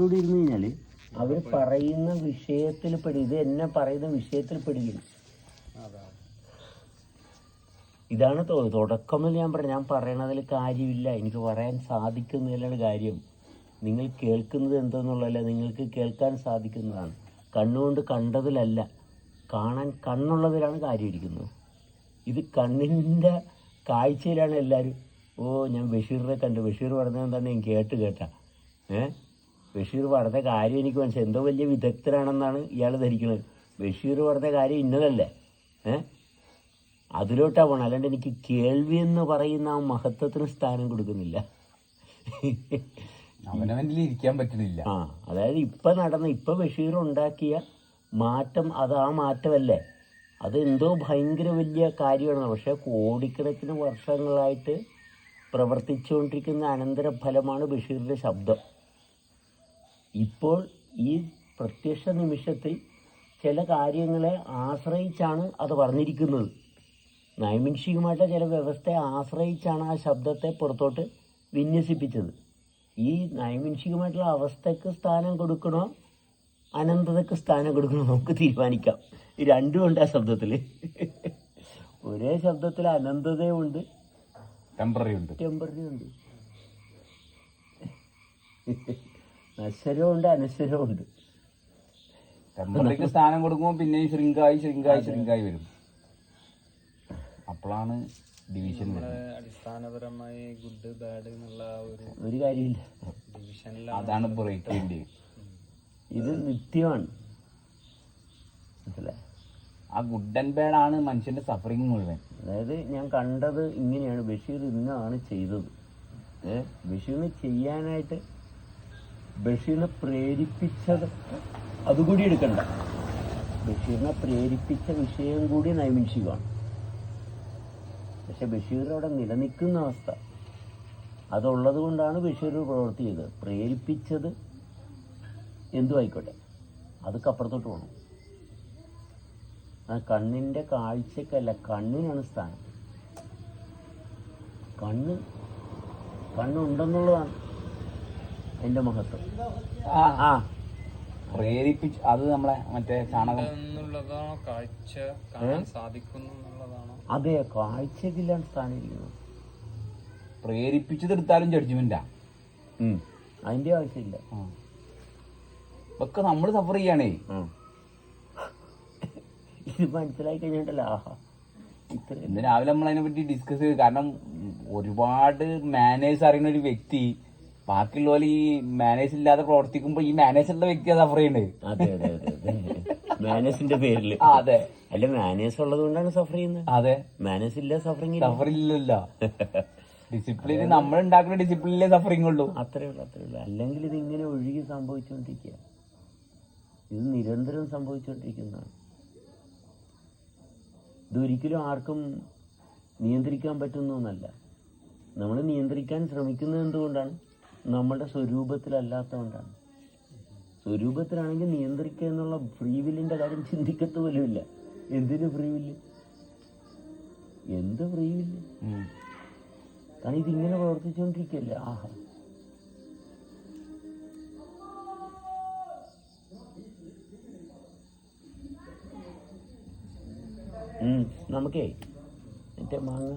ഇവിടെ ഇരുന്ന് കഴിഞ്ഞാൽ അവർ പറയുന്ന വിഷയത്തിൽ പെടും ഇത് എന്നെ പറയുന്ന വിഷയത്തിൽ പെടുകയും ഇതാണ് തൊ- തുടക്കം എന്ന് ഞാൻ പറഞ്ഞു ഞാൻ പറയണതിൽ കാര്യമില്ല. എനിക്ക് പറയാൻ സാധിക്കുന്നതിലാണ് കാര്യം. നിങ്ങൾ കേൾക്കുന്നത് എന്തെന്നുള്ളതല്ല നിങ്ങൾക്ക് കേൾക്കാൻ സാധിക്കുന്നതാണ്. കണ്ണുകൊണ്ട് കണ്ടതിലല്ല കാണാൻ കണ്ണുള്ളതിലാണ് കാര്യം ഇരിക്കുന്നത് ഇത് കണ്ണിന്റെ കാഴ്ചയിലാണ് എല്ലാവരും. ഓ ഞാൻ ബഷീറിനെ കണ്ടു. ബഷീർ പറഞ്ഞത് എന്താണ് ഞാൻ കേട്ട് കേട്ടാ. ഏ? ബഷീർ പറഞ്ഞ കാര്യം എനിക്ക് മനസ്സിലായി. എന്തോ വലിയ വിദഗ്ധരാണെന്നാണ് ഇയാൾ ധരിക്കുന്നത് ബഷീർ പറഞ്ഞ കാര്യം ഇന്നതല്ലേ? ഏ? അതിലോട്ടാ പോണം അല്ലാണ്ട് എനിക്ക് കേൾവി എന്ന് പറയുന്ന ആ മഹത്വത്തിന് സ്ഥാനം കൊടുക്കുന്നില്ല. ഇരിക്കാൻ പറ്റുന്നില്ല ആ അതായത് ഇപ്പം നടന്ന ഇപ്പം ബഷീർ ഉണ്ടാക്കിയ മാറ്റം അത് ആ മാറ്റമല്ലേ? അത് എന്തോ ഭയങ്കര വലിയ കാര്യമാണ്. പക്ഷേ കോടിക്കണക്കിന് വർഷങ്ങളായിട്ട് പ്രവർത്തിച്ചുകൊണ്ടിരിക്കുന്ന അനന്തരഫലമാണ് ബഷീറിന്റെ ശബ്ദം. ഇപ്പോൾ ഈ പ്രത്യക്ഷ നിമിഷത്തിൽ ചില കാര്യങ്ങളെ ആശ്രയിച്ചാണ് അത് പറഞ്ഞിരിക്കുന്നത്. നൈമിൻഷികമായിട്ട് ചില വ്യവസ്ഥയെ ആശ്രയിച്ചാണ് ആ ശബ്ദത്തെ പുറത്തോട്ട് വിന്യസിപ്പിച്ചത്. ഈ നൈമിൻഷികമായിട്ടുള്ള അവസ്ഥയ്ക്ക് സ്ഥാനം കൊടുക്കണോ? അനന്തതയ്ക്ക് സ്ഥാനം കൊടുക്കണോ? നമുക്ക് തീരുമാനിക്കാം. ഈ രണ്ടും ഉണ്ട് ആ ശബ്ദത്തിൽ ഒരേ ശബ്ദത്തിൽ അനന്തതയുണ്ട്. ടെമ്പററി ഉണ്ട്. ടെമ്പററി ഉണ്ട്. നശ്വരമുണ്ട് അനശ്വരമുണ്ട് ടെമ്പററിക്ക് സ്ഥാനം കൊടുക്കുമ്പോൾ പിന്നെയും ശൃംഗായി ശൃംഗായി ശൃംഗായി വരും. അപ്പോഴാണ് ഡിവിഷൻ അടിസ്ഥാനപരമായി ഗുഡ് ബാഡ് എന്നുള്ള ഒരു ഒരു കാര്യമില്ല. ഡിവിഷനിലാണ് അതാണ് ബ്രേക്ക് ചെയ്യേണ്ടത് ഇത് നിത്യമാണ്. മനസ്സിലായി? ആ ഗുഡ് ആൻഡ് ബാഡ് ആണ് മനുഷ്യന്റെ സഫറിങ് മുഴുവൻ. അതായത് ഞാൻ കണ്ടത് ഇങ്ങനെയാണ്. ബഷീർ ഇന്നാണ് ചെയ്തത്. ബഷീറിന് ചെയ്യാനായിട്ട് ബഷീറിനെ പ്രേരിപ്പിച്ചത് അതുകൂടി എടുക്കണ്ട. ബഷീറിനെ പ്രേരിപ്പിച്ച വിഷയം കൂടി നൈമിഷികമാണ് പക്ഷെ ബഷീർ അവിടെ നിലനിൽക്കുന്ന അവസ്ഥ. അതുള്ളത് കൊണ്ടാണ് ബഷീർ പ്രവൃത്തി ചെയ്തത്. പ്രേരിപ്പിച്ചത് എന്തു ആയിക്കോട്ടെ? അതൊക്കെ അപ്പുറത്തോട്ട് പോകണം ആ കണ്ണിന്റെ കാഴ്ചക്കല്ല കണ്ണിനാണ് സ്ഥാനം. കണ്ണ് കണ്ണുണ്ടെന്നുള്ളതാണ്. എന്റെ മുഖത്ത്. ആ ആ. പ്രേരിപ്പിച്ച് അത് നമ്മളെ മറ്റേ ചാണകം. എന്നുള്ളതാണോ കാഴ്ച കാണാൻ സാധിക്കുന്നു എന്നുള്ളതാണോ? അതെ കാഴ്ചക്കില്ലാണ് സ്ഥാനം ഇരിക്കുന്നത് പ്രേരിപ്പിച്ചതെടുത്താലും ജഡ്ജ്മെന്റാ. അതിന്റെ ആവശ്യമില്ല. ഒക്കെ നമ്മൾ സഫർ ചെയ്യാണേ. ഇത് മനസ്സിലായി കഴിഞ്ഞിട്ടല്ല. ഇന്ന് രാവിലെ നമ്മൾ അതിനെ പറ്റി ഡിസ്കസ് ചെയ്തു കാരണം ഒരുപാട് മാനേഴ്സ് അറിയുന്ന ഒരു വ്യക്തി ബാക്കിയുള്ളവർ ഈ മാനേജ് ഇല്ലാതെ പ്രവർത്തിക്കുമ്പോ ഈ മാനേജറിന്റെ വ്യക്തി സഫർ ചെയ്യണത് അതെ അതെ അതെ അതെ. മാനേഴ്സിന്റെ പേരിൽ അതെ. അല്ല മാനേഴ്സ് ഉള്ളത് കൊണ്ടാണ് സഫർ ചെയ്യുന്നത്. അതെ. മാനേഴ്സ് ഇല്ല സഫറിങ് സഫർ ഇല്ലല്ലോ. ഡിസിപ്ലിൻ നമ്മൾ ഉണ്ടാക്കുന്ന ഡിസിപ്ലിനിലെ സഫറിങ് ഉള്ളൂ. അത്രേ ഉള്ളൂ അത്രേ ഉള്ളൂ. അല്ലെങ്കിൽ ഇത് ഇങ്ങനെ ഒഴുകി സംഭവിച്ചുകൊണ്ടിരിക്കുക ഇത് നിരന്തരം സംഭവിച്ചുകൊണ്ടിരിക്കുന്നതാണ് ഇതൊരിക്കലും ആർക്കും നിയന്ത്രിക്കാൻ പറ്റുന്നൊന്നല്ല. നമ്മൾ നിയന്ത്രിക്കാൻ ശ്രമിക്കുന്നത് എന്തുകൊണ്ടാണ്? നമ്മുടെ സ്വരൂപത്തിലല്ലാത്തതുകൊണ്ടാണ് സ്വരൂപത്തിലാണെങ്കിൽ നിയന്ത്രിക്കുക എന്നുള്ള ഫ്രീ വില്ലിന്റെ കാര്യം ചിന്തിക്കത്ത് പോലുമില്ല എന്തിനു ഫ്രീ വില്ല് എന്ത് ഫ്രീ വില്ല് കാരണം ഇതിങ്ങനെ പ്രവർത്തിച്ചുകൊണ്ടിരിക്കുകയല്ലേ ആഹാ. നമുക്കേ മറ്റേ മാങ്ങ.